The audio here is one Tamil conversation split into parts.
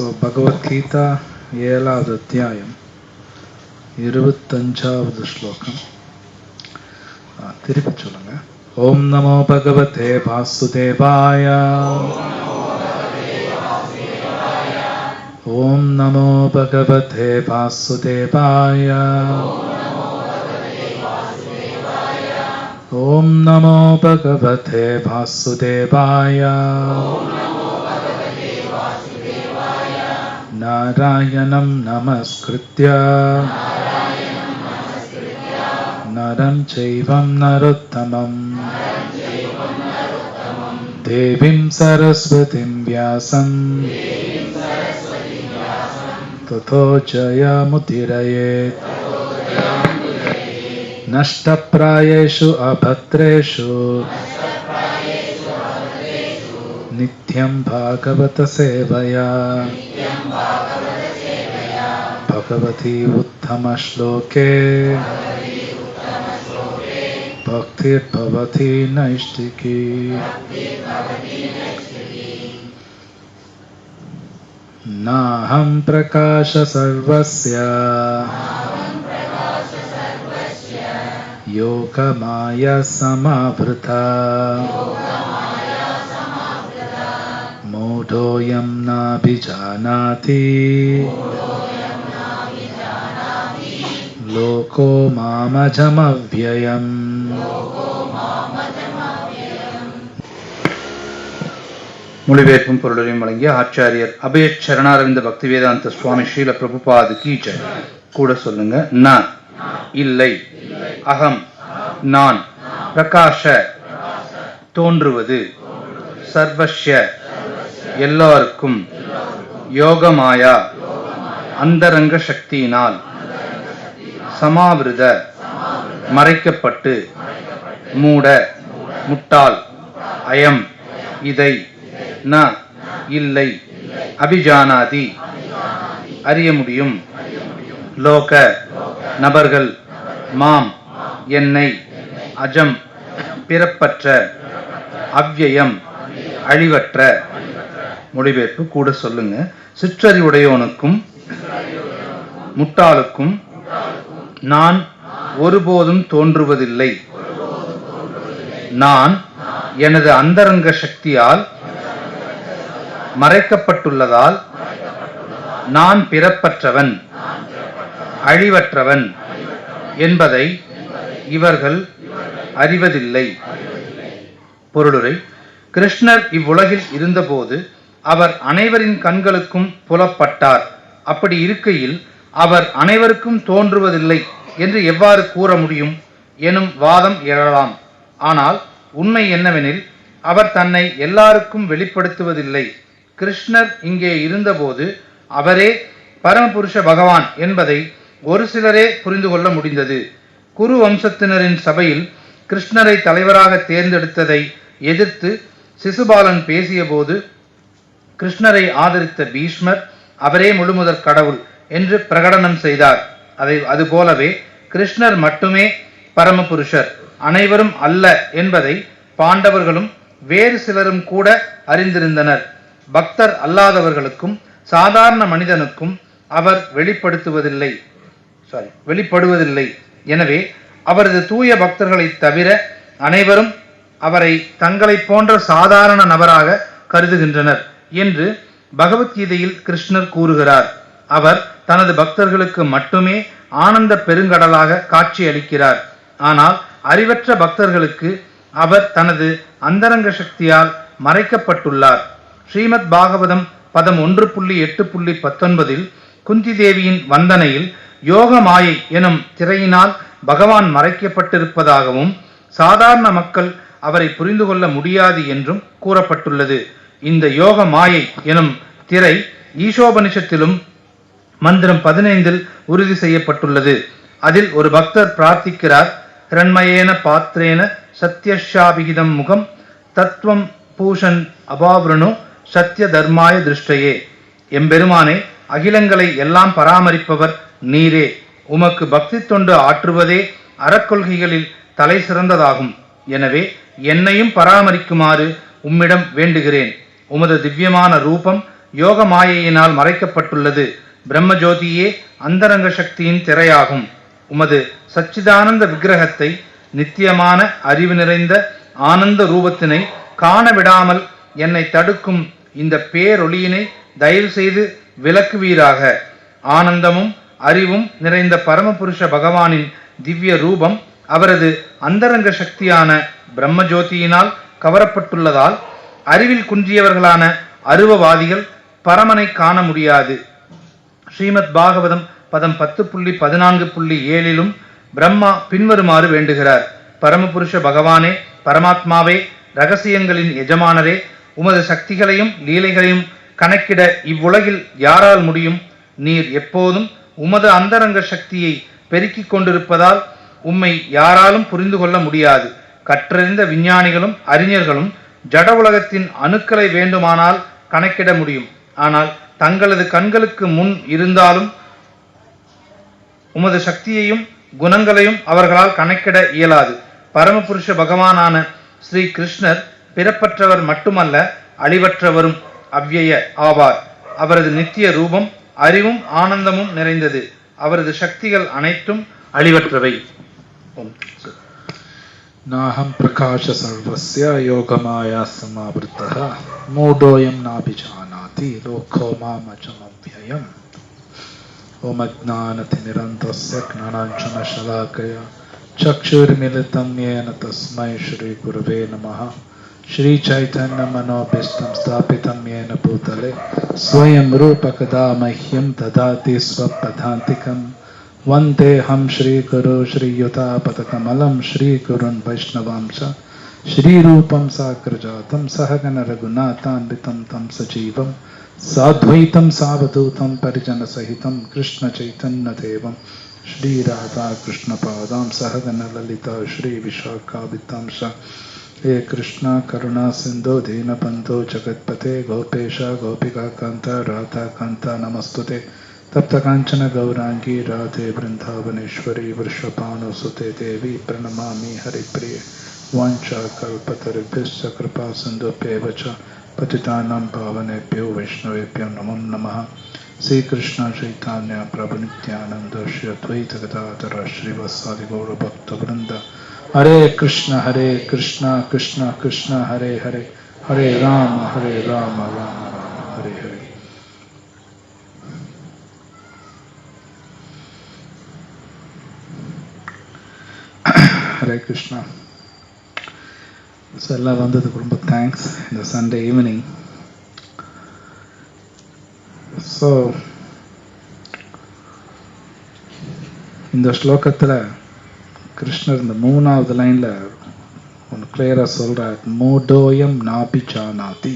ஸோ பகவத்கீதா ஏழாவது அத்தியாயம் இருபத்தஞ்சாவது ஸ்லோகம் திருப்பி சொல்லுங்க ஓம் நமோ பகவதே வாசுதேவாய ஓம் நமோ பகவதே வாசுதேவாய ஓம் நமோ பகவதே வாசுதேவாய नारायणं नमस्कृत्य। नरं चैवं नरोत्तमं देवीं सरस्वतीं व्यासं ततो जयमुदिरयेत्। नष्टप्रायेषु अभद्रेषु नित्यं भागवतसेवया। भगवती उत्तमश्लोके। भक्तिर्भवति नैष्टिकी नाहं प्रकाश सर्वस्य। योगमाया समावृता। मूढोऽयं नाभिजानाति लोको मामजमव्ययम् மொழிபெயர்ப்பும் பொருளையும் வழங்கிய ஆச்சாரியர் அபய சரணாரவிந்த பக்தி வேதாந்த சுவாமி ஸ்ரீல பிரபுபாது கீச்ச கூட சொல்லுங்க ந இல்லை அகம் நான் பிரகாஷ தோன்றுவது சர்வஸ்ய எல்லோருக்கும் யோகமாயா. அந்தரங்க சக்தியினால் சமாவிருத மறைக்கப்பட்டு மூட முட்டாள் அயம் இதை ந இல்லை அபிஜானாதி அறிய முடியும். லோக நபர்கள் மாம் என்னை அஜம் பிறப்பற்ற அவ்யயம் அழிவற்ற மொழிபெயர்ப்பு கூட சொல்லுங்க. சிற்றறிவுடையவனுக்கும் முட்டாளுக்கும் நான் ஒருபோதும் தோன்றுவதில்லை. நான் எனது அந்தரங்க சக்தியால் மறைக்கப்பட்டுள்ளதால் நான் பிறப்பற்றவன் அழிவற்றவன் என்பதை இவர்கள் அறிவதில்லை. பொருளுரை கிருஷ்ணர் இவ்வுலகில் இருந்தபோது அவர் அனைவரின் கண்களுக்கும் புலப்பட்டார். அப்படி இருக்கையில் அவர் அனைவருக்கும் தோன்றுவதில்லை என்று எவ்வாறு கூற முடியும்? எனும் வாதம் எழலாம். ஆனால் உண்மை என்னவெனில் அவர் தன்னை எல்லாருக்கும் வெளிப்படுத்துவதில்லை. கிருஷ்ணர் இங்கே இருந்தபோது அவரே பரமபுருஷ பகவான் என்பதை ஒரு சிலரே புரிந்து கொள்ள முடிந்தது. குரு வம்சத்தினரின் சபையில் கிருஷ்ணரை தலைவராக தேர்ந்தெடுத்ததை எதிர்த்து சிசுபாலன் பேசியபோது கிருஷ்ணரை ஆதரித்த பீஷ்மர் அவரே முழுமுதற் கடவுள் என்று பிரகடனம் செய்தார். அதை அதுபோலவே கிருஷ்ணர் மட்டுமே பரமபுருஷர் அனைவரும் அல்ல என்பதை பாண்டவர்களும் வேறு சிலரும் கூட அறிந்திருந்தனர். பக்தர் அல்லாதவர்களுக்கும் சாதாரண மனிதனுக்கும் அவர் வெளிப்படுத்துவதில்லை. சாரி வெளிப்படுவதில்லை. எனவே அவரது தூய பக்தர்களைத் தவிர அனைவரும் அவரை தங்களைப் போன்ற சாதாரண நபராக கருதுகின்றனர். என்று பகவத்கீதையில் கிருஷ்ணர் கூறுகிறார். அவர் தனது பக்தர்களுக்கு மட்டுமே ஆனந்த பெருங்கடலாக காட்சி அளிக்கிறார். ஆனால் அறிவற்ற பக்தர்களுக்கு அவர் தனது அந்தரங்க சக்தியால் மறைக்கப்பட்டுள்ளார். ஸ்ரீமத் பாகவதம் பதம் ஒன்று புள்ளி எட்டு புள்ளி பத்தொன்பதில் குந்தி தேவியின் வந்தனையில் யோக மாயை எனும் திரையினால் பகவான் மறைக்கப்பட்டிருப்பதாகவும் சாதாரண மக்கள் அவரை புரிந்து கொள்ள முடியாது என்றும் கூறப்பட்டுள்ளது. இந்த யோக மாயை எனும் திரை ஈசோபனிஷத்திலும் மந்திரம் பதினைந்தில் உறுதி செய்யப்பட்டுள்ளது. அதில் ஒரு பக்தர் பிரார்த்திக்கிறார் ஹிரண்மயேன பாத்திரேன சத்யஷாபிகிதம் முகம் தத்துவம் பூஷன் அபாவிரணு சத்திய தர்மாய திருஷ்டையே. எம்பெருமானே அகிலங்களை எல்லாம் பராமரிப்பவர் நீரே. உமக்கு பக்தி தொண்டு ஆற்றுவதே அறக்கொள்கைகளில் தலை சிறந்ததாகும். எனவே என்னையும் பராமரிக்குமாறு உம்மிடம் வேண்டுகிறேன். உமது திவ்யமான ரூபம் யோக மாயையினால் மறைக்கப்பட்டுள்ளது. பிரம்மஜோதியே அந்தரங்க சக்தியின் திரையாகும். உமது சச்சிதானந்த விக்கிரகத்தை நித்தியமான அறிவு நிறைந்த ஆனந்த ரூபத்தினை காண விடாமல் என்னை தடுக்கும் இந்த பேரொளியினை தயவு செய்து விளக்குவீராக. ஆனந்தமும் அறிவும் நிறைந்த பரமபுருஷ பகவானின் திவ்ய ரூபம் அவரது அந்தரங்க சக்தியான பிரம்மஜோதியினால் கவரப்பட்டுள்ளதால் அறிவில் குன்றியவர்களான அருவவாதிகள் பரமனை காண முடியாது. ஸ்ரீமத் பாகவதம் பதம் பத்து புள்ளி பதினான்கு புள்ளி ஏழிலும் பிரம்மா பின்வருமாறு வேண்டுகிறார். பரமபுருஷ பகவானே பரமாத்மாவே ரகசியங்களின் எஜமானரே உமது சக்திகளையும் லீலைகளையும் கணக்கிட இவ்வுலகில் யாரால் முடியும்? நீர் எப்போதும் உமது அந்தரங்க சக்தியை பெருக்கிக் கொண்டிருப்பதால் உம்மை யாராலும் புரிந்து கொள்ள முடியாது. கற்றறிந்த விஞ்ஞானிகளும் அறிஞர்களும் ஜட உலகத்தின் அணுக்களை வேண்டுமானால் கணக்கிட முடியும். ஆனால் தங்களது கண்களுக்கு முன் இருந்தாலும் உமது சக்தியையும் குணங்களையும் அவர்களால் கணக்கிட இயலாது. பரமபுருஷ பகவானான ஸ்ரீ கிருஷ்ணர் பிறப்பற்றவர் மட்டுமல்ல அழிவற்றவரும் அவ்யய ஆவார். அவரது நித்திய ரூபம் அறிவும் ஆனந்தமும் நிறைந்தது. அவரது சக்திகள் அனைத்தும் அழிவற்றவை. ஓம். नाहं प्रकाश सर्वस्य योगमाया समावृतः मूढोऽयं नाभिजानाति लोको मामजमव्ययम् ॐ अज्ञानतिनिरन्तस्य ज्ञानाञ्जनशलाकया चक्षुर्मिलितं येन तस्मै श्रीगुरवे नमः। श्रीचैतन्यमनोभीष्टं स्थापितं येन भूतले। स्वयं रूपकदा मह्यं ददाति स्वपदान्तिकम् वन्देऽहं श्रीगुरो श्रीयुतापदकमलं श्रीगुरुन् वैष्णवां च श्रीरूपं साग्रजातं सहगणरघुनाथान्वितं तं सजीवं साद्वैतं सावधूतं परिजनसहितं कृष्णचैतन्यदेवं श्रीराधाकृष्णपादां सहगणललिता श्रीविशाखावितां च हे कृष्णा, करुणा, सिन्धो, दीनबन्धो, जगत्पते, गोपेश गोपिकान्त राधाकान्त नमस्तुते तप्तकाञ्चन गौराङ्गी राधे वृन्दावनेश्वरी वृषभानुसुते देवी प्रणमामि हरिप्रिये। वाञ्छाकल्पतरुभ्यश्च कृपा सिन्धुभ्येव च पतितानां पावनेभ्यो वैष्णवेभ्यो नमो नमः। चैतन्य प्रभुनित्यानन्द श्री अद्वैतगदाधर श्रीवत्सादिगौरभक्तवृन्द हरे कृष्ण हरे कृष्ण कृष्ण कृष्ण, हरे हरे। हरे राम हरे राम राम राम, हरे हरे। ஹரே கிருஷ்ணா ஸோ எல்லாம் வந்ததுக்கு ரொம்ப தேங்க்ஸ் இந்த சண்டே ஈவினிங் ஸோ இந்த ஸ்லோகத்தில் கிருஷ்ணர் இந்த மூணாவது லைனில் ஒன்று கிளியராக சொல்கிறார் மூடோயம் நாபிச்சானாதி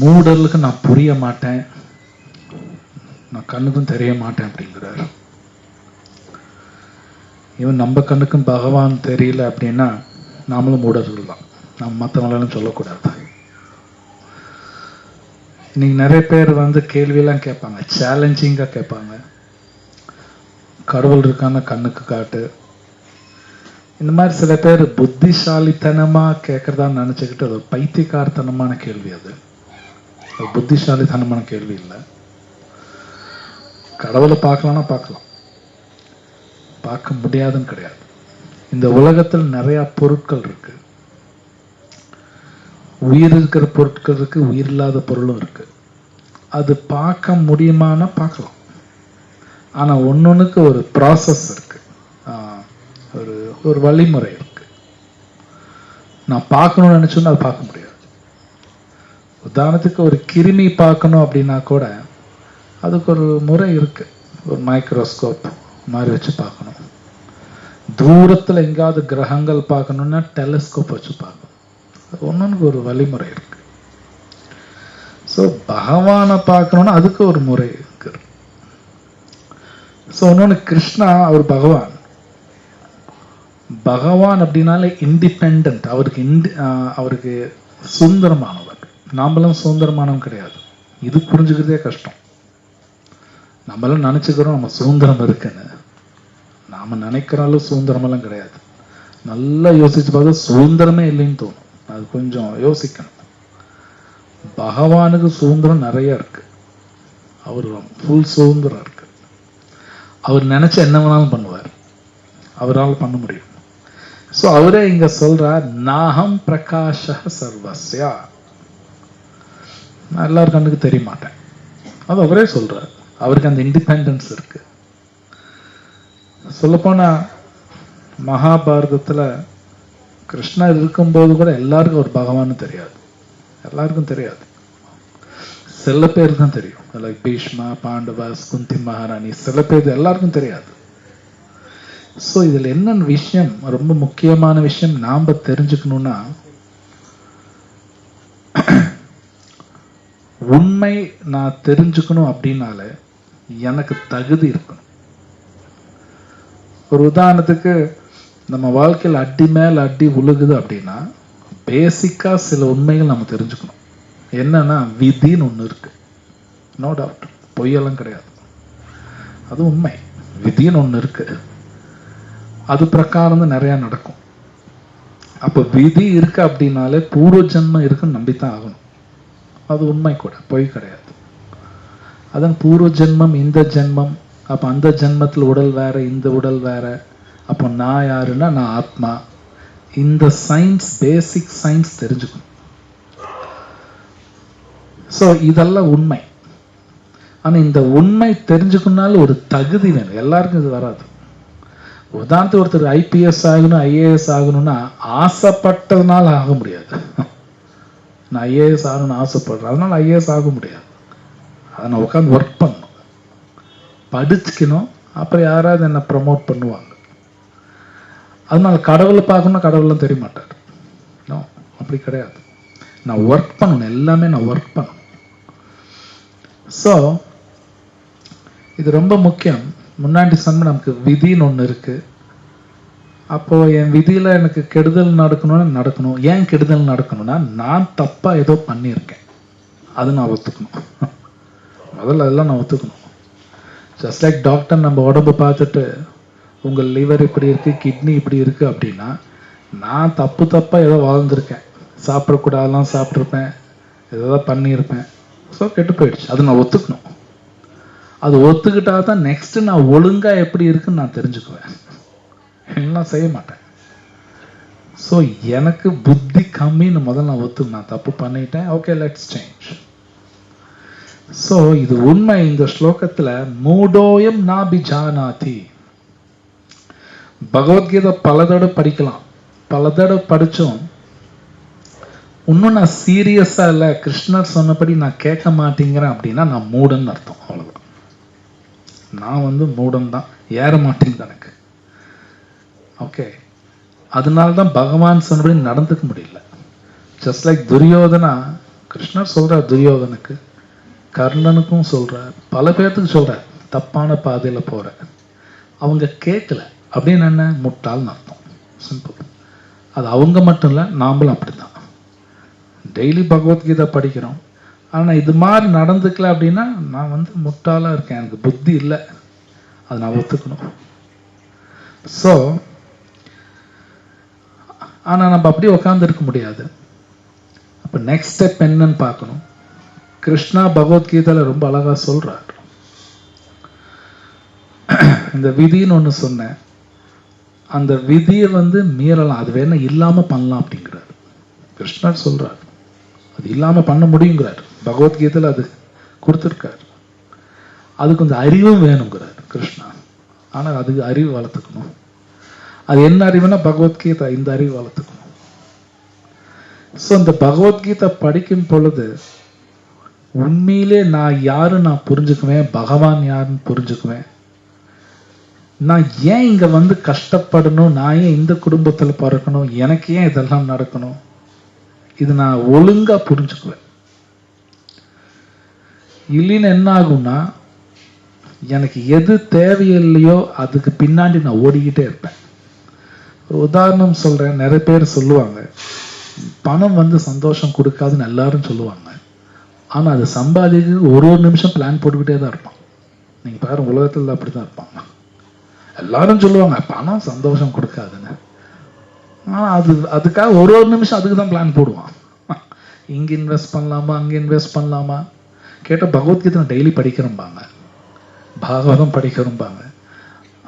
மூடலுக்கு நான் புரிய மாட்டேன். நான் கண்ணுக்கும் தெரிய மாட்டேன் அப்படிங்கிறார். இவன் நம்ம கண்ணுக்கும் பகவான் தெரியல அப்படின்னா நாமளும் மூடர்கள் தான் நம்ம மற்றவங்களாலும் சொல்லக்கூடாது. இன்னைக்கு நிறைய பேர் வந்து கேள்வியெல்லாம் கேட்பாங்க. சேலஞ்சிங்காக கேட்பாங்க. கடவுள் இருக்கான கண்ணுக்கு காட்டு. இந்த மாதிரி சில பேர் புத்திசாலித்தனமாக கேட்குறதா நினச்சிக்கிட்டு அது ஒரு பைத்தியக்காரத்தனமான கேள்வி அது. அது புத்திசாலித்தனமான கேள்வி இல்லை. கடவுளை பார்க்கலாம்னா பார்க்கலாம். பார்க்க முடியாதுன்னு கிடையாது. இந்த உலகத்தில் நிறைய பொருட்கள் இருக்கு. உயிர் இருக்கிற பொருட்கள் இருக்கு உயிர் இல்லாத பொருளும் இருக்கு. அது பார்க்க முடியுமானா பார்க்கலாம். ஆனா ஒன்னொன்னுக்கு ஒரு ப்ராசஸ் இருக்கு. ஆஹ் ஒரு ஒரு வழிமுறை இருக்கு. நான் பார்க்கணும்னு நினைச்சோன்னா அது பார்க்க முடியாது. உதாரணத்துக்கு ஒரு கிருமி பார்க்கணும் அப்படின்னா கூட அதுக்கு ஒரு முறை இருக்கு. ஒரு மைக்ரோஸ்கோப் மாதிரி வச்சு பார்க்கணும். தூரத்தில் எங்காவது கிரகங்கள் பார்க்கணுன்னா டெலிஸ்கோப் வச்சு பார்க்கணும். ஒன்றுக்கு ஒரு வழிமுறை இருக்கு. ஸோ பகவானை பார்க்கணுன்னா அதுக்கு ஒரு முறை இருக்கு. ஸோ இன்னொன்று கிருஷ்ணா அவர் பகவான். பகவான் அப்படின்னாலே இண்டிபெண்ட் அவருக்கு இண்டி ஆஹ் அவருக்கு சுதந்திரமானவர். நாமளும் சுதந்திரமானவன் கிடையாது. இது புரிஞ்சுக்கிறதே கஷ்டம். நம்மளும் நினச்சிக்கிறோம் நம்ம சுதந்திரம் இருக்குன்னு. நாம் நினைக்கிற அளவு சுதந்திரமெல்லாம் கிடையாது. நல்லா யோசிச்சு பார்த்தா சுதந்திரமே இல்லைன்னு தோணும். அது கொஞ்சம் யோசிக்கணும். பகவானுக்கு சுதந்திரம் நிறைய இருக்கு. அவர் ஃபுல் சுதந்திரம் இருக்கு. அவர் நினைச்ச என்ன வேணாலும் பண்ணுவார். அவரால் பண்ண முடியும். ஸோ அவரே இங்க சொல்றார் நாகம் பிரகாஷ சர்வஸ்யா. நான் எல்லார் கண்ணுக்கு தெரிய மாட்டேன். அது அவரே சொல்றார். அவருக்கு அந்த இண்டிபெண்டன்ஸ் இருக்கு. சொல்லப்போனா மகாபாரதத்துல கிருஷ்ணர் இருக்கும்போது கூட எல்லாருக்கும் ஒரு பகவான் தெரியாது. எல்லாருக்கும் தெரியாது. சில பேர் தான் தெரியும். லைக் பீஷ்மா பாண்டவாஸ் குந்தி மகாராணி சில பேர் எல்லாருக்கும் தெரியாது. ஸோ இதுல என்ன விஷயம் ரொம்ப முக்கியமான விஷயம் நாம தெரிஞ்சுக்கணும்னா உண்மை நான் தெரிஞ்சுக்கணும் அப்படின்னால எனக்கு தகுதி இருக்கணும். ஒரு உதாரணத்துக்கு நம்ம வாழ்க்கையில் அடி மேல் அடி உழுகுது அப்படின்னா பேசிக்காக சில உண்மைகள் நம்ம தெரிஞ்சுக்கணும். என்னன்னா விதின்னு ஒன்று இருக்கு. நோ டவுட் பொய்யெல்லாம் கிடையாது. அது உண்மை. விதின்னு ஒன்று இருக்கு. அது பிரகாரம் தான் நிறையா நடக்கும். அப்போ விதி இருக்கு அப்படின்னாலே பூர்வ ஜென்மம் இருக்குன்னு நம்பித்தான் ஆகணும். அது உண்மை கூட. பொய் கிடையாது. அதான் பூர்வ ஜென்மம் இந்த ஜென்மம் அப்போ அந்த ஜென்மத்தில் உடல் வேற இந்த உடல் வேற. அப்போ நான் யாருன்னா நான் ஆத்மா. இந்த சயின்ஸ் பேசிக் சயின்ஸ் தெரிஞ்சுக்கணும். ஸோ இதெல்லாம் உண்மை. ஆனா இந்த உண்மை தெரிஞ்சுக்கணும்னாலும் ஒரு தகுதி வேணும். எல்லாருக்கும் இது வராது. உதாரணத்துக்கு ஒருத்தர் ஐபிஎஸ் ஆகணும் ஐஏஎஸ் ஆகணும்னா ஆசைப்பட்டதுனால ஆக முடியாது. நான் ஐஏஎஸ் ஆகணும்னு ஆசைப்படுறேன். அதனால ஐஏஎஸ் ஆக முடியாது. அதை நான் உட்காந்து ஒர்க் பண்ணணும். படிச்சுக்கணும் அப்புறம் யாராவது என்னை ப்ரமோட் பண்ணுவாங்க. அதனால கடவுளை பார்க்கணும் கடவுள்லாம் தெரிய மாட்டார் நோ அப்படி கிடையாது. நான் ஒர்க் பண்ணணும். எல்லாமே நான் ஒர்க் பண்ணணும். ஸோ இது ரொம்ப முக்கியம். முன்னாடி சொன்ன நமக்கு விதின்னு ஒன்று இருக்கு. அப்போ என் விதியில எனக்கு கெடுதல் நடக்கணும்னு நடக்கணும். ஏன் கெடுதல் நடக்கணும்னா நான் தப்பாக ஏதோ பண்ணியிருக்கேன். அது நான் ஒத்துக்கணும். முதல்ல அதெல்லாம் நான் ஒத்துக்கணும். ஜஸ்ட் லைக் டாக்டர் நம்ம உடம்பு பார்த்துட்டு உங்கள் லிவர் இப்படி இருக்குது கிட்னி இப்படி இருக்குது அப்படின்னா நான் தப்பு தப்பாக ஏதோ வாழ்ந்திருக்கேன் சாப்பிடக்கூடாதெல்லாம் சாப்பிட்ருப்பேன் ஏதோ பண்ணியிருப்பேன். ஸோ கெட்டு போயிடுச்சு. அது நான் ஒத்துக்கணும். அது ஒத்துக்கிட்டா தான் நெக்ஸ்ட்டு நான் ஒழுங்காக எப்படி இருக்குன்னு நான் தெரிஞ்சுக்குவேன். எல்லாம் செய்ய மாட்டேன். ஸோ எனக்கு புத்தி கம்மின்னு முதல்ல நான் ஒத்து நான் தப்பு பண்ணிட்டேன். ஓகே லெட்ஸ் சேஞ்ச் ஸோ இது உண்மை. இந்த ஸ்லோகத்துல மூடோயம் நாபி ஜானாதி. பகவத்கீதை பல தடவை படிக்கலாம். பல தடவை படித்தோம் இன்னும் நான் சீரியஸாக இல்லை. கிருஷ்ணர் சொன்னபடி நான் கேட்க மாட்டேங்கிறேன் அப்படின்னா நான் மூடன்னு அர்த்தம். அவ்வளவுதான். நான் வந்து மூடன் தான். ஏற மாட்டேங்குது எனக்கு. ஓகே. அதனால தான் பகவான் சொன்னபடி நடந்துக்க முடியல. ஜஸ்ட் லைக் துரியோதனா கிருஷ்ணர் சொல்கிறார் துரியோதனுக்கு கர்ணனுக்கும் சொல்கிறார் பல பேர்த்துக்கு சொல்கிறார் தப்பான பாதையில் போகிற அவங்க கேட்கல அப்படின்னு என்ன? முட்டாள்னு அர்த்தம். சிம்பிள் அது அவங்க மட்டும் இல்லை நாமளும் அப்படிதான் டெய்லி பகவத்கீதை படிக்கிறோம். ஆனால் இது மாதிரி நடந்துக்கல அப்படின்னா நான் வந்து முட்டாளாக இருக்கேன். எனக்கு புத்தி இல்லை. அதை நான் ஒத்துக்கணும். ஸோ ஆனால் நம்ம அப்படியே உட்காந்துருக்க முடியாது. அப்போ நெக்ஸ்ட் ஸ்டெப் என்னன்னு பார்க்கணும். கிருஷ்ணா பகவத்கீதையில் ரொம்ப அழகா சொல்கிறார் இந்த விதின்னு ஒண்ணு சொன்னேன். அந்த விதியை வந்து மீறலாம். அது வேணா இல்லாம பண்ணலாம் அப்படிங்கிறார். கிருஷ்ணர் சொல்கிறார் அது இல்லாம பண்ண முடியுங்கிறார். பகவத்கீதையில் அது கொடுத்துருக்கார். அதுக்கு கொஞ்சம் அறிவும் வேணுங்கிறார் கிருஷ்ணா. ஆனா அதுக்கு அறிவு வளர்த்துக்கணும். அது என்ன அறிவுனா பகவத்கீதை. இந்த அறிவு வளர்த்துக்கணும். ஸோ இந்த பகவத்கீதை படிக்கும் பொழுது உண்மையிலே நான் யாரு நான் புரிஞ்சுக்குவேன்? பகவான் யாருன்னு புரிஞ்சுக்குவேன். நான் ஏன் இங்க வந்து கஷ்டப்படணும்? நான் ஏன் இந்த குடும்பத்துல பிறக்கணும்? எனக்கு ஏன் இதெல்லாம் நடக்கணும்? இது நான் ஒழுங்கா புரிஞ்சுக்குவேன். இல்லைன்னு என்ன ஆகும்னா எனக்கு எது தேவையில்லையோ அதுக்கு பின்னாடி நான் ஓடிக்கிட்டே இருப்பேன். ஒரு உதாரணம் சொல்றேன். நிறைய பேர் சொல்லுவாங்க பணம் வந்து சந்தோஷம் கொடுக்காதுன்னு எல்லாரும் சொல்லுவாங்க. ஆனால் அது சம்பாதிக்க ஒரு ஒரு நிமிஷம் பிளான் போட்டுக்கிட்டே தான் இருப்பான். நீங்கள் பாரு உலகத்தில் அப்படி அப்படிதான் இருப்பாங்க எல்லாரும் சொல்லுவாங்க பணம் சந்தோஷம் கொடுக்காதுன்னு. ஆனா அது அதுக்காக ஒரு ஒரு நிமிஷம் அதுக்கு தான் பிளான் போடுவான். இங்கே இன்வெஸ்ட் பண்ணலாமா அங்கே இன்வெஸ்ட் பண்ணலாமா? கேட்டால் பகவத்கீதை டெய்லி படிக்கிறோம்பாங்க. பாகவதம் படிக்கிறோம்பாங்க.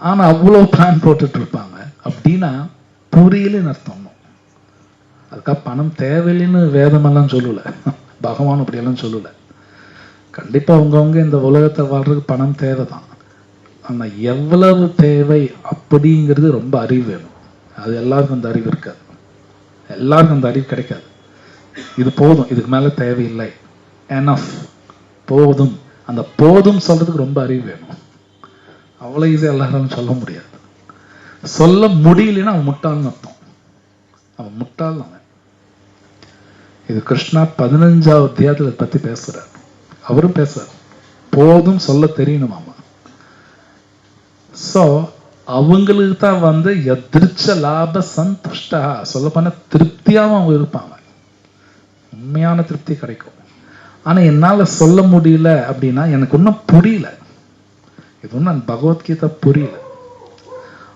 ஆனால் அவ்வளோ பிளான் போட்டுட்டு இருப்பாங்க. அப்படின்னா புரியலன்னு அர்த்தம். அதுக்காக பணம் தேவையில்லைன்னு வேதமெல்லாம் சொல்லலை. பகவான் அப்படியெல்லாம் சொல்லலை. கண்டிப்பாக அவங்கவுங்க இந்த உலகத்தை வாழ்றதுக்கு பணம் தேவை தான் ஆனால் எவ்வளவு தேவை அப்படிங்கிறது ரொம்ப அறிவு வேணும். அது எல்லாருக்கும் அந்த அறிவு இருக்காது. எல்லாருக்கும் அந்த அறிவு கிடைக்காது. இது போதும் இதுக்கு மேலே தேவையில்லை. எனஃப் போதும். அந்த போதும் சொல்றதுக்கு ரொம்ப அறிவு வேணும். அவ்வளோ ஈஸியாக எல்லாரும் சொல்ல முடியாது. சொல்ல முடியலன்னா அவன் முட்டாள்னு அர்த்தம். அவன் முட்டாள் அவன் இது கிருஷ்ணா பதினஞ்சாவது அத்தியாயத்தில் இதை பத்தி பேசுறார். அவரும் பேசுகிறார் போதும் சொல்ல தெரியணுமாமா சோ அவங்களுக்கு தான் வந்து எதிர்ச்ச லாப சந்துஷ்டா. சொல்ல போனா திருப்தியாவும் அவங்க இருப்பாங்க. உண்மையான திருப்தி கிடைக்கும். ஆனா என்னால சொல்ல முடியல அப்படின்னா எனக்கு இன்னும் புரியல. இது ஒன்றும் பகவத்கீதை புரியல.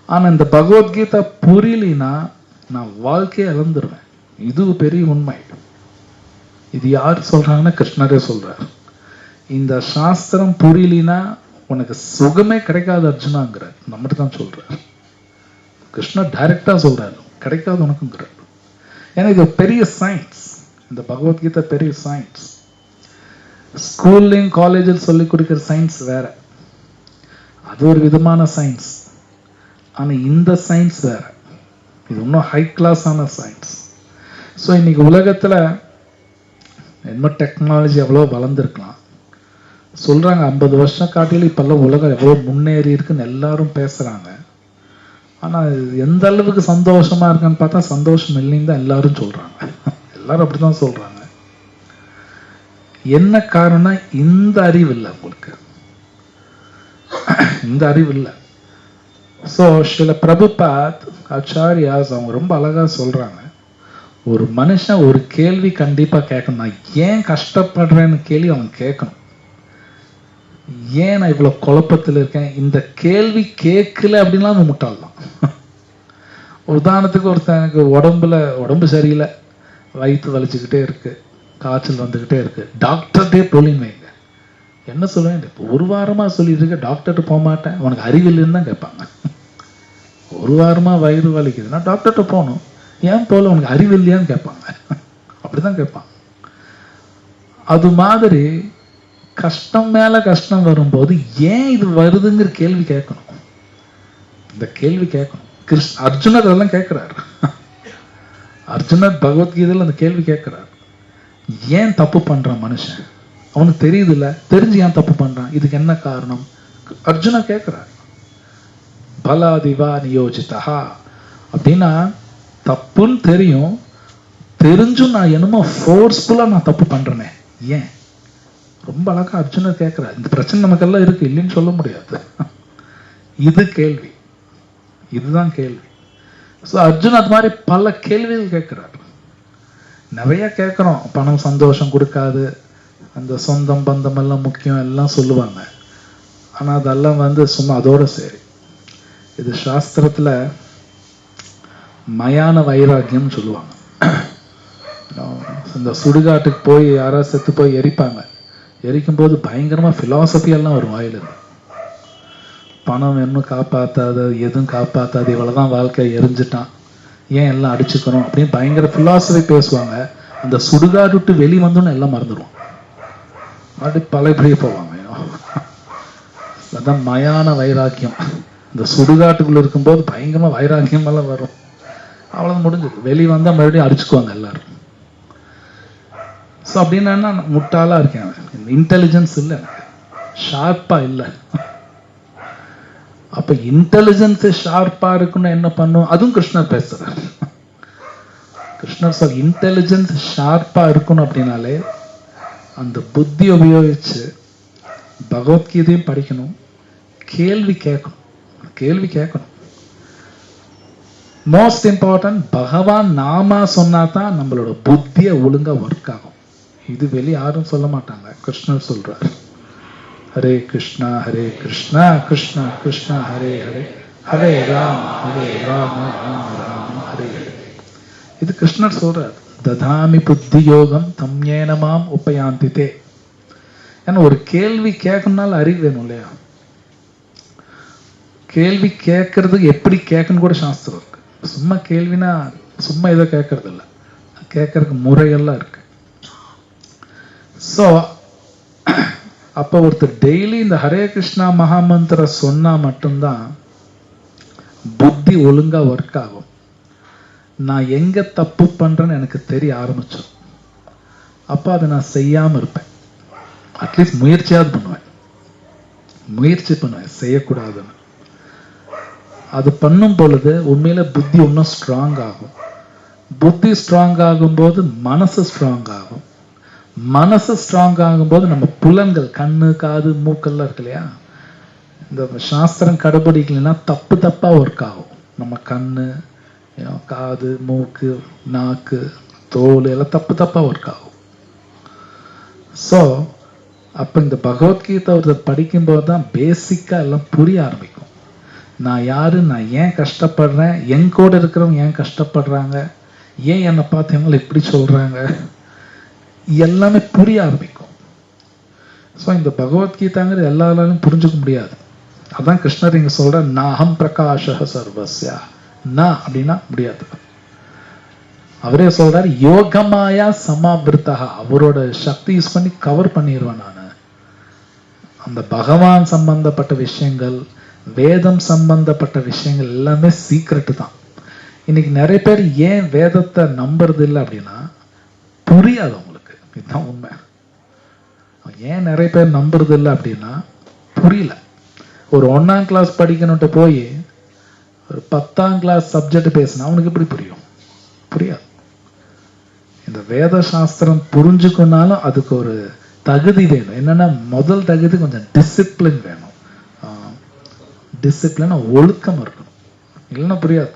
ஆனா இந்த பகவத்கீதை புரியலினா நான் வாழ்க்கையை இழந்துருவேன். இது பெரிய உண்மை. இது யார் சொல்கிறாங்கன்னா கிருஷ்ணரே சொல்கிறார் இந்த சாஸ்திரம் புரியலினா உனக்கு சுகமே கிடைக்காது அர்ஜுனாங்கிறார். நம்மகிட்ட தான் சொல்கிறார் கிருஷ்ணர் டைரெக்டாக சொல்கிறார் கிடைக்காது உனக்குங்கிறார். ஏன்னா இது பெரிய சயின்ஸ் இந்த பகவத்கீதை பெரிய சயின்ஸ் ஸ்கூல்லையும் காலேஜில் சொல்லி கொடுக்குற சயின்ஸ் வேற. அது ஒரு விதமான சயின்ஸ் ஆனால் இந்த சயின்ஸ் வேற. இது இன்னும் ஹை கிளாஸான சயின்ஸ் ஸோ இன்னைக்கு உலகத்தில் என்ன டெக்னாலஜி எவ்வளோ வளர்ந்துருக்கலாம். சொல்றாங்க ஐம்பது வருஷம் காட்டிலும் இப்பெல்லாம் உலகம் எவ்வளோ முன்னேறி இருக்குன்னு எல்லாரும் பேசுறாங்க. ஆனா எந்த அளவுக்கு சந்தோஷமா இருக்குன்னு பார்த்தா சந்தோஷம் இல்லைன்னு தான் எல்லாரும் சொல்றாங்க. எல்லாரும் அப்படிதான் சொல்றாங்க. என்ன காரணம் இந்த அறிவு இல்லை உங்களுக்கு. இந்த அறிவு இல்லை. ஸோ சில பிரபுபாத் ஆச்சாரியாஸ் அவங்க ரொம்ப அழகா சொல்றாங்க. ஒரு மனுஷன் ஒரு கேள்வி கண்டிப்பாக கேட்கணும். நான் ஏன் கஷ்டப்படுறேன்னு கேள்வி அவன் கேட்கணும். ஏன் நான் இவ்வளோ குழப்பத்தில் இருக்கேன்? இந்த கேள்வி கேட்கல அப்படின்னா அவன் முட்டாள் தான் உதாரணத்துக்கு ஒருத்தனுக்கு உடம்புல உடம்பு சரியில்லை. வயிற்று வலிச்சுக்கிட்டே இருக்கு. காய்ச்சல் வந்துக்கிட்டே இருக்கு. டாக்டர்கிட்டே டொலின்னு வைங்க. என்ன சொல்லுவேன்? இப்போ ஒரு வாரமாக சொல்லிட்டு இருக்க டாக்டர்கிட்ட போக மாட்டேன். உனக்கு அறிவில்லைன்னு தான் கேட்பாங்க. ஒரு வாரமா வயிறு வலிக்குதுன்னா டாக்டர்கிட்ட போகணும். ஏன் போல உனக்கு அறிவு இல்லையான்னு கேட்பாங்க அப்படிதான் கேட்பான். அது மாதிரி கஷ்டம் மேல கஷ்டம் வரும்போது ஏன் இது வருதுங்கிற கேள்வி கேட்கணும். இந்த கேள்வி கேட்கணும். கிருஷ்ண அர்ஜுனர் அதெல்லாம் கேட்கிறாரு. அர்ஜுனர் பகவத்கீதையில் அந்த கேள்வி கேட்கிறார். ஏன் தப்பு பண்றான் மனுஷன்? அவனுக்கு தெரியுது இல்ல தெரிஞ்சு ஏன் தப்பு பண்றான்? இதுக்கு என்ன காரணம்? அர்ஜுனா கேட்கிறார். பலாதிவா நியோஜிதா அப்படின்னா தப்புன்னு தெரியும். தெரிஞ்சும் நான் என்னமோ ஃபோர்ஸ்ஃபுல்லாக நான் தப்பு பண்றேனே. ஏன்? ரொம்ப அழகா அர்ஜுனர் கேட்குறா இந்த பிரச்சனை நமக்கெல்லாம் இருக்கு இல்லைன்னு சொல்ல முடியாது. இது கேள்வி. இதுதான் கேள்வி. ஸோ அர்ஜுன் அது மாதிரி பல கேள்விகள் கேட்குறாரு நிறைய கேட்குறோம் பணம் சந்தோஷம் கொடுக்காது. அந்த சொந்தம் பந்தம் எல்லாம் முக்கியம் எல்லாம் சொல்லுவாங்க. ஆனால் அதெல்லாம் வந்து சும்மா அதோட சரி. இது சாஸ்திரத்தில் மயான வைராக்கியம்னு சொல்லுவாங்க. இந்த சுடுகாட்டுக்கு போய் யாராவது செத்து போய் எரிப்பாங்க. எரிக்கும் போது பயங்கரமா philosophy எல்லாம் வரும் வாயிலிருந்து பணம் இன்னும் காப்பாத்தாது எதுவும் காப்பாத்தாது இவ்வளவுதான் வாழ்க்கை எரிஞ்சிட்டான். ஏன் எல்லாம் அடிச்சுக்கணும் அப்படின்னு பயங்கர philosophy பேசுவாங்க. அந்த சுடுகாடு விட்டு வெளி வந்தோன்னு எல்லாம் மறந்துடுவோம் அப்படி பழையபடியே போவாங்க. அதான் மயான வைராக்கியம். இந்த சுடுகாட்டுக்குள்ள இருக்கும்போது பயங்கரமா வைராக்கியம் எல்லாம் வரும். அவ்வளவு முடிஞ்சது. வெளியே வந்தா மறுபடியும் அடிச்சுக்குவாங்க எல்லாரும். ஸோ அப்படின்னா முட்டாளா இருக்கேன் இன்டெலிஜென்ஸ் இல்லை ஷார்ப்பாக ஷார்ப்பா இல்லை. அப்ப இன்டெலிஜென்ஸ் ஷார்ப்பா இருக்குன்னு என்ன பண்ணும் அதுவும் கிருஷ்ணர் பேசுகிறார் கிருஷ்ணர் சார் இன்டெலிஜென்ஸ் ஷார்ப்பா இருக்கணும் அப்படின்னாலே அந்த புத்தி உபயோகிச்சு பகவத்கீதையும் படிக்கணும். கேள்வி கேட்கணும். கேள்வி கேட்கணும். மோஸ்ட் இம்பார்ட்டன்ட் பகவான் நாமா சொன்னா தான் நம்மளோட புத்தியை ஒழுங்கா ஒர்க் ஆகும். இது வெளிய யாரும் சொல்ல மாட்டாங்க. கிருஷ்ணர் சொல்றார். ஹரே கிருஷ்ணா ஹரே கிருஷ்ணா கிருஷ்ணா கிருஷ்ணா ஹரே ஹரே. ஹரே ராம் ஹரே ராம ராம ராம ஹரே ஹரே. இது கிருஷ்ணர் சொல்றார். ததாமி புத்தி யோகம் தம்யேனமாம் உபயாந்தித்தே ஏன்னா ஒரு கேள்வி கேட்கணும்னால அறிவு வேணும் இல்லையா? கேள்வி கேட்கறதுக்கு எப்படி கேட்கணும் கூட சாஸ்திரம் சும்மா கேள்வினா சும்மா ஏதோ கேட்கறது இல்லை கேட்கறதுக்கு முறையெல்லாம் இருக்கு. ஸோ அப்போ ஒருத்தர் டெய்லி இந்த ஹரே கிருஷ்ணா மகாமந்திர சொன்னா மட்டும்தான் புத்தி ஒழுங்கா ஒர்க் ஆகும். நான் எங்க தப்பு பண்றேன்னு எனக்கு தெரிய ஆரம்பிச்சோம் அப்போ அதை நான் செய்யாம இருப்பேன். அட்லீஸ்ட் முயற்சியாவது பண்ணுவேன். முயற்சி பண்ணுவேன். செய்யக்கூடாதுன்னு. அது பண்ணும் பொழுது உண்மையில புத்தி இன்னும் ஸ்ட்ராங் ஆகும். புத்தி ஸ்ட்ராங் ஆகும்போது மனசு ஸ்ட்ராங் ஆகும். மனசு ஸ்ட்ராங் ஆகும்போது நம்ம புலன்கள் கண்ணு காது மூக்கெல்லாம் இருக்கு இல்லையா? இந்த சாஸ்திரம் கடைபிடிக்கலைன்னா தப்பு தப்பா ஒர்க் ஆகும். நம்ம கண்ணு காது மூக்கு நாக்கு தோல் எல்லாம் தப்பு தப்பா ஒர்க் ஆகும். ஸோ அப்போ இந்த பகவத்கீதை ஒருத்தர் படிக்கும்போது தான் பேசிக்காக எல்லாம் புரிய ஆரம்பிக்கும். நான் யாரு? நான் ஏன் கஷ்டப்படுறேன்? என் கூட இருக்கிறவங்க ஏன் கஷ்டப்படுறாங்க? ஏன் என்னை பார்த்து இவங்களை இப்படி சொல்றாங்க? எல்லாமே புரிய ஆரம்பிக்கும். ஸோ இந்த பகவத்கீதாங்கிறது எல்லாராலும் புரிஞ்சுக்க முடியாது. அதான் கிருஷ்ணர் இங்க சொல்ற நாகம் பிரகாஷக சர்வஸ்யா. நான் அப்படின்னா முடியாது. அவரே சொல்றாரு யோகமாயா சமாபிருத்தகா அவரோட சக்தி யூஸ் பண்ணி கவர் பண்ணிடுவேன் நான். அந்த பகவான் சம்பந்தப்பட்ட விஷயங்கள் வேதம் சம்பந்தப்பட்ட விஷயங்கள் எல்லாமே சீக்ரெட்டு தான். இன்னைக்கு நிறைய பேர் ஏன் வேதத்தை நம்புறது இல்லை அப்படின்னா புரியாது அவங்களுக்கு. இதுதான் உண்மை. ஏன் நிறைய பேர் நம்புறது இல்லை அப்படின்னா புரியல. ஒரு ஒன்றாம் கிளாஸ் படிக்கணும்ட்டு போய் ஒரு பத்தாம் கிளாஸ் சப்ஜெக்ட் பேசினா அவனுக்கு எப்படி புரியும்? புரியாது. இந்த வேத சாஸ்திரம் புரிஞ்சுக்கணும்னாலும் அதுக்கு ஒரு தகுதி வேணும். என்னன்னா முதல் தகுதி கொஞ்சம் டிசிப்ளின் வேணும். டிசிப்ளின் ஒழுக்கம் இருக்கணும். இல்லைன்னா புரியாது.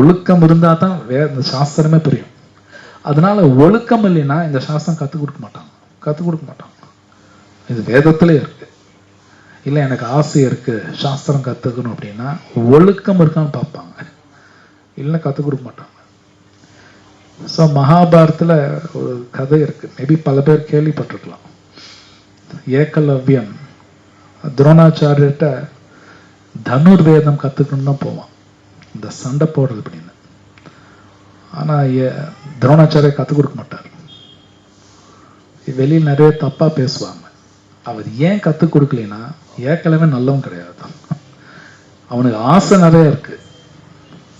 ஒழுக்கம் இருந்தால் தான் வே இந்த சாஸ்திரமே புரியும். அதனால ஒழுக்கம் இல்லைன்னா இந்த சாஸ்திரம் கற்றுக் கொடுக்க மாட்டாங்க கற்றுக் கொடுக்க மாட்டாங்க இது வேதத்திலே இருக்கு. இல்லை எனக்கு ஆசை இருக்கு சாஸ்திரம் கற்றுக்கணும் அப்படின்னா ஒழுக்கம் இருக்கான்னு பார்ப்பாங்க. இல்லைன்னா கற்றுக் கொடுக்க மாட்டாங்க. ஸோ மகாபாரத்தில் ஒரு கதை இருக்கு. மேபி பல பேர் கேள்விப்பட்டிருக்கலாம். ஏக்கலவ்யன் துரோணாச்சாரியர்கிட்ட தனுர்வேதம் கற்றுக்கணும்னு தான் போவான். இந்த சண்டை போடுறது அப்படின்னு. ஆனால் துரோணாச்சாரியை கற்றுக் கொடுக்க மாட்டார். வெளியில் நிறைய தப்பா பேசுவாங்க. அவர் ஏன் கற்றுக் கொடுக்கலனா ஏற்கனவே நல்லவன் கிடையாது. அவனுக்கு ஆசை நிறைய இருக்கு.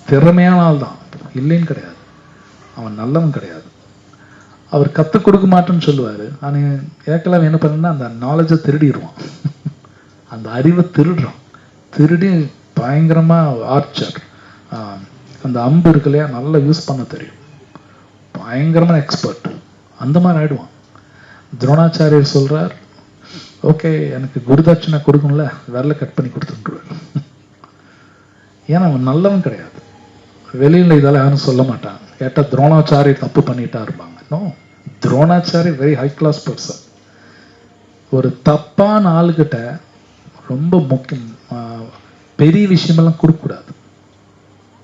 திறமையான ஆள் தான். இல்லைன்னு கிடையாது. அவன் நல்லவன் கிடையாது. அவர் கற்றுக் கொடுக்க மாட்டேன்னு சொல்லுவாரு. ஆனால் ஏற்கனவே என்ன பண்ணுன்னா அந்த நாலேஜை திருடிடுவான். அந்த அறிவை திருடுறான் திருடி பயங்கரமா ஆர்ச்சர் அந்த அம்பு இருக்கு இல்லையா நல்லா யூஸ் பண்ண தெரியும். பயங்கரமான எக்ஸ்பர்ட் அந்த மாதிரி ஆயிடுவான். துரோணாச்சாரியர் சொல்கிறார் ஓகே எனக்கு குருதட்சணை கொடுக்கணும்ல விரல கட் பண்ணி கொடுத்துட்டுருவேன். ஏன்னா அவன் நல்லவன் கிடையாது. வெளியில் இதெல்லாம் யாரும் சொல்ல மாட்டான். கேட்டால் துரோணாச்சாரியர் தப்பு பண்ணிட்டா இருப்பாங்க. No Dronacharya very high class person ஒரு தப்பான ஆளுகிட்ட ரொம்ப முக்கியம் ஆஹ், பெரிய விஷயமெல்லாம் கொடுக்கக்கூடாது.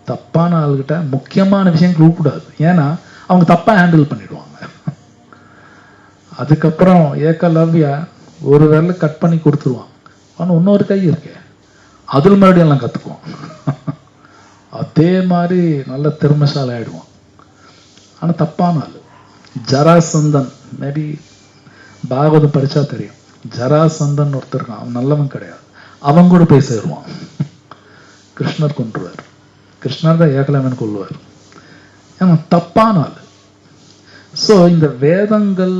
தப்பான ஆளுகிட்ட முக்கியமான விஷயம் கொடுக்கக்கூடாது. ஏன்னா அவங்க தப்பா ஹேண்டில் பண்ணிடுவாங்க. அதுக்கப்புறம் ஏக்கலவ்யா ஒரு விரல கட் பண்ணி கொடுத்துருவான் ஆனால் இன்னொரு கை இருக்கே. அதில் மறுபடியும் எல்லாம் கற்றுக்குவான் அதே மாதிரி நல்ல திறமைசாலை ஆயிடுவான். ஆனால் தப்பான ஆள். ஜராசந்தன் மேபி பாகவதம் படிச்சா தெரியும். ஜராசந்தன் ஒருத்தர் இருக்கான். அவன் நல்லவன் கிடையாது. அவன் கூட போய் சேருவான். கிருஷ்ணர் கொன்றுவார். கிருஷ்ணர் தான் ஏகலவன் கொள்வார் ஏன்னா தப்பான ஆள். ஸோ இந்த வேதங்கள்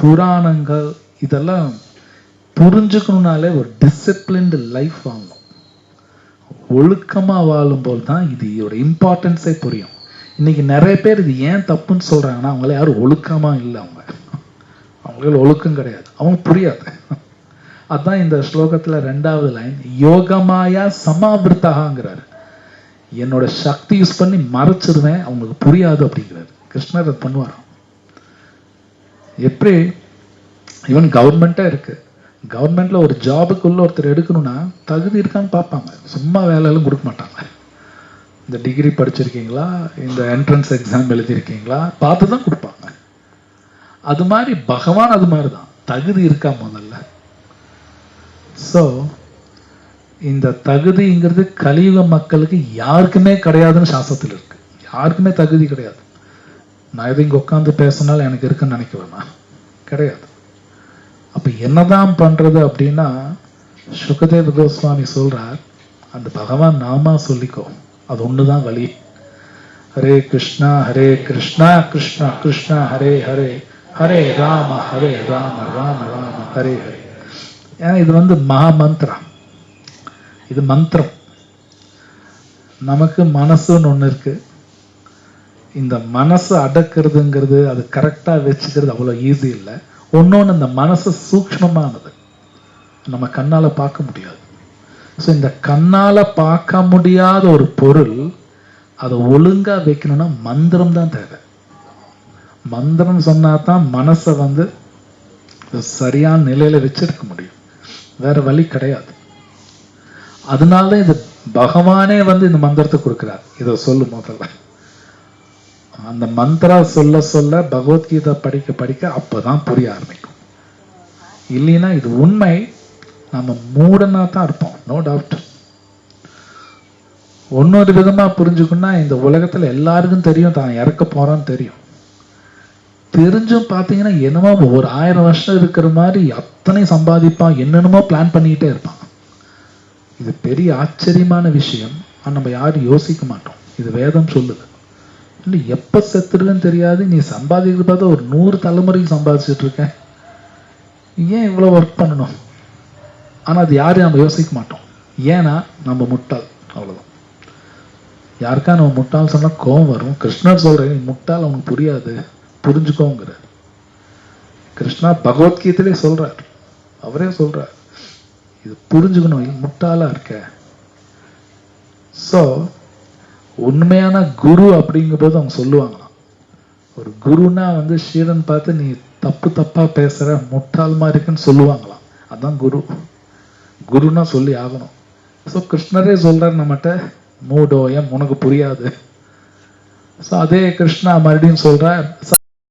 புராணங்கள் இதெல்லாம் புரிஞ்சுக்கணும்னாலே ஒரு டிசிப்ளின்டு லைஃப் வாங்கணும். ஒழுக்கமா வாழும் போது தான் இது இதோட இம்பார்ட்டன்ஸே புரியும். இன்னைக்கு நிறைய பேர் இது ஏன் தப்புன்னு சொல்றாங்கன்னா அவங்கள யாரும் ஒழுக்கமா இல்லை அவங்க. அவங்களுக்கு ஒழுக்கம் கிடையாது. அவங்க புரியாது. அதான் இந்த ஸ்லோகத்துல ரெண்டாவது லைன் யோகமாயா சமாவிருத்தகாங்கிறாரு. என்னோட சக்தி யூஸ் பண்ணி மறைச்சிருவேன் அவங்களுக்கு புரியாது அப்படிங்கிறாரு. கிருஷ்ணர் அதை பண்ணுவாராம். எப்படி? ஈவன் கவர்மெண்ட்டாக இருக்கு. கவர்மெண்ட்ல ஒரு ஜாபுக்குள்ள ஒருத்தர் எடுக்கணும்னா தகுதி இருக்கான்னு பார்ப்பாங்க. சும்மா வேலையெல்லாம் கொடுக்க மாட்டாங்க. இந்த டிகிரி படிச்சிருக்கீங்களா? இந்த என்ட்ரன்ஸ் எக்ஸாம் எழுதியிருக்கீங்களா? பார்த்து தான் கொடுப்பாங்க. அது மாதிரி பகவான் அது மாதிரி தான் தகுதி இருக்கா முதல்ல? ஸோ இந்த தகுதிங்கிறது கலியுக மக்களுக்கு யாருக்குமே கிடையாதுன்னு சாஸ்திரத்தில் இருக்கு. யாருக்குமே தகுதி கிடையாது. நான் எதுவும் இங்கே உட்காந்து பேசினாலும் எனக்கு இருக்குன்னு நினைக்க வேணாம் கிடையாது. அப்போ என்னதான் பண்றது அப்படின்னா சுகதேவ கோஸ்வாமி சொல்கிறார் அந்த பகவான் நாமா சொல்லிக்கோ. அது ஒண்ணுதான் வழி. ஹரே கிருஷ்ணா ஹரே கிருஷ்ணா கிருஷ்ணா கிருஷ்ணா ஹரே ஹரே. ஹரே ராம ஹரே ராம ராம ராம ஹரே ஹரே. ஏன்னா இது வந்து மகா மந்திரம் இது மந்திரம். நமக்கு மனசுன்னு ஒன்று இருக்கு. இந்த மனசை அடக்கிறதுங்கிறது அது கரெக்டாக வச்சுக்கிறது அவ்வளோ ஈஸி இல்லை. ஒன்னொன்று இந்த மனசு சூக்மமானது நம்ம கண்ணால் பார்க்க முடியாது. ஸோ இந்த கண்ணால பார்க்க முடியாத ஒரு பொருள் அதை ஒழுங்கா வைக்கணும்னா மந்திரம் தான் தேவை. மந்திரம் சொன்னா தான் மனசை வந்து சரியான நிலையில வச்சிருக்க முடியும். வேற வழி கிடையாது. அதனால தான் இது பகவானே வந்து இந்த மந்திரத்தை கொடுக்குறார். இதை சொல்லு முதல்ல. அந்த மந்திரா சொல்ல சொல்ல பகவத்கீதை படிக்க படிக்க அப்பதான் புரிய ஆரம்பிக்கும். இல்லைன்னா இது உண்மை. நம்ம மூடனா தான் இருப்போம். நோ டவுட் ஒன்னொரு விதமா புரிஞ்சுக்கணும்னா இந்த உலகத்துல எல்லாருக்கும் தெரியும் தான். இறக்க போறான்னு தெரியும். தெரிஞ்சும் பார்த்தீங்கன்னா என்னமோ ஒரு ஆயிரம் வருஷம் இருக்கிற மாதிரி அத்தனை சம்பாதிப்பான் என்னென்னமோ பிளான் பண்ணிக்கிட்டே இருப்பான். இது பெரிய ஆச்சரியமான விஷயம். நம்ம யாரும் யோசிக்க மாட்டோம். இது வேதம் சொல்லுது. இல்லை எப்போ செத்துருக்குன்னு தெரியாது. நீ சம்பாதிக்கிறது பார்த்தா ஒரு நூறு தலைமுறைக்கு சம்பாதிச்சுட்டு இருக்க ஏன் இவ்வளோ ஒர்க் பண்ணணும்? ஆனால் அது யாரையும் நம்ம யோசிக்க மாட்டோம். ஏன்னா நம்ம முட்டாள். அவ்வளோதான் யாருக்கா நம்ம முட்டாள் சொன்னால் கோவம் வரும். கிருஷ்ணர் சொல்கிறேன் முட்டாள் அவனுக்கு புரியாது. புரிஞ்சுக்கோங்கிறார். கிருஷ்ணா பகவத்கீதையிலே சொல்றார். அவரே சொல்றார். இது புரிஞ்சுக்கணும் முட்டாளா இருக்க. ஸோ உண்மையான குரு அப்படிங்கும்போது அவங்க சொல்லுவாங்களாம். ஒரு குருனா வந்து ஸ்ரீடன் பார்த்து நீ தப்பு தப்பா பேசுற முட்டாள் மாதிரி இருக்குன்னு சொல்லுவாங்களாம். அதான் குரு. குருனா சொல்லி ஆகணும். ஸோ கிருஷ்ணரே சொல்றாரு நம்மகிட்ட மூடோயம் உனக்கு புரியாது. ஸோ அதே கிருஷ்ணா மறுபடியும் சொல்றார்